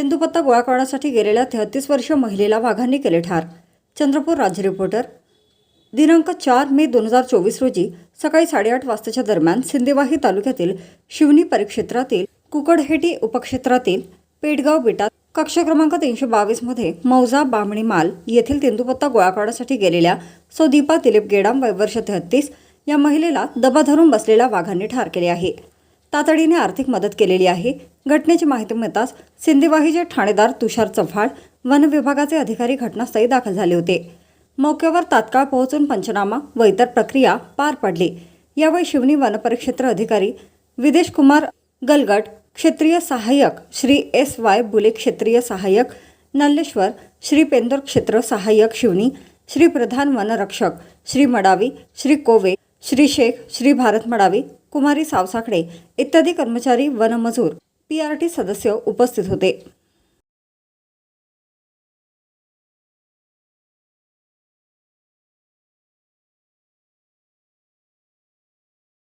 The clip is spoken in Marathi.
तेंदूपत्ता गोळा करण्यासाठी गेलेल्या तेहतीस वर्षीय महिलेला वाघांनी केले ठार. चंद्रपूर राज्य रिपोर्टर. दिनांक चार मे दोन हजार चोवीस रोजी सकाळी साडेआठ वाजताच्या दरम्यान सिंदेवाही तालुक्यातील शिवनी परिक्षेत्रातील कुकडहेटी उपक्षेत्रातील पेटगाव बेटात कक्ष क्रमांक तीनशे बावीसमध्ये मौजा बामणी माल येथील तेंदूपत्ता गोळा करण्यासाठी गेलेल्या सौदीपा दिलीप गेडाम वय वर्ष तेहत्तीस या महिलेला दबा धरून बसलेल्या वाघांनी ठार केले आहे. तातडीने आर्थिक मदत केलेली आहे. घटनेची माहिती मिळताच सिंधीवाहीचे ठाणेदार तुषार चव्हाण वन विभागाचे अधिकारी घटनास्थळी दाखल झाले होते. मौक्यावर तात्काळ पोहोचून पंचनामा व इतर प्रक्रिया पार पडली. यावेळी शिवनी वनपरिक्षेत्र अधिकारी विदेश कुमार गलगट क्षेत्रीय सहाय्यक श्री एस वाय बुले क्षेत्रीय सहाय्यक नल्लेश्वर श्री पेंदोर क्षेत्र सहाय्यक शिवनी श्री प्रधान वनरक्षक श्री मडावी श्री कोवे श्री शेख श्री भारत मडावी कुमारी सावसाकडे इत्यादी कर्मचारी वनमजूर पी आर टी सदस्य उपस्थित होते.